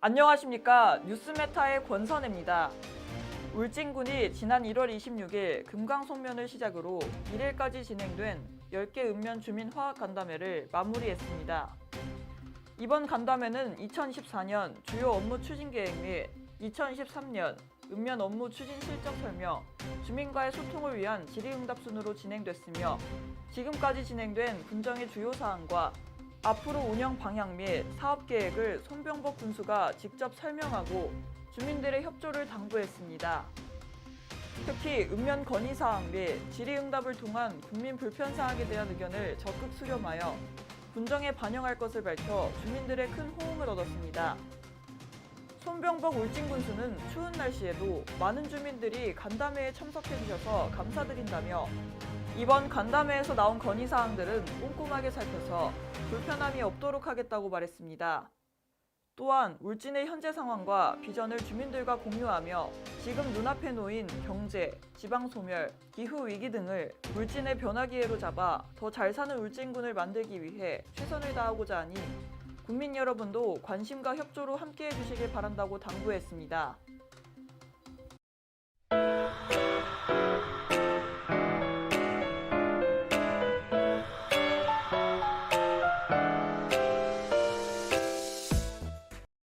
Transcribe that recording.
안녕하십니까 뉴스메타의 권선혜입니다. 울진군이 지난 1월 26일 금강송면을 시작으로 1일까지 진행된 10개 읍면 주민 화학 간담회를 마무리했습니다. 이번 간담회는 2014년 주요 업무 추진 계획 및 2013년 읍면 업무 추진 실적 설명, 주민과의 소통을 위한 질의응답 순으로 진행됐으며 지금까지 진행된 군정의 주요 사항과 앞으로 운영 방향 및 사업 계획을 손병복 군수가 직접 설명하고 주민들의 협조를 당부했습니다. 특히 읍면 건의 사항 및 질의응답을 통한 국민 불편 사항에 대한 의견을 적극 수렴하여 군정에 반영할 것을 밝혀 주민들의 큰 호응을 얻었습니다. 손병복 울진군수는 추운 날씨에도 많은 주민들이 간담회에 참석해 주셔서 감사드린다며 이번 간담회에서 나온 건의사항들은 꼼꼼하게 살펴서 불편함이 없도록 하겠다고 말했습니다. 또한 울진의 현재 상황과 비전을 주민들과 공유하며 지금 눈앞에 놓인 경제, 지방 소멸, 기후 위기 등을 울진의 변화 기회로 잡아 더 잘 사는 울진군을 만들기 위해 최선을 다하고자 하니 국민 여러분도 관심과 협조로 함께해 주시길 바란다고 당부했습니다.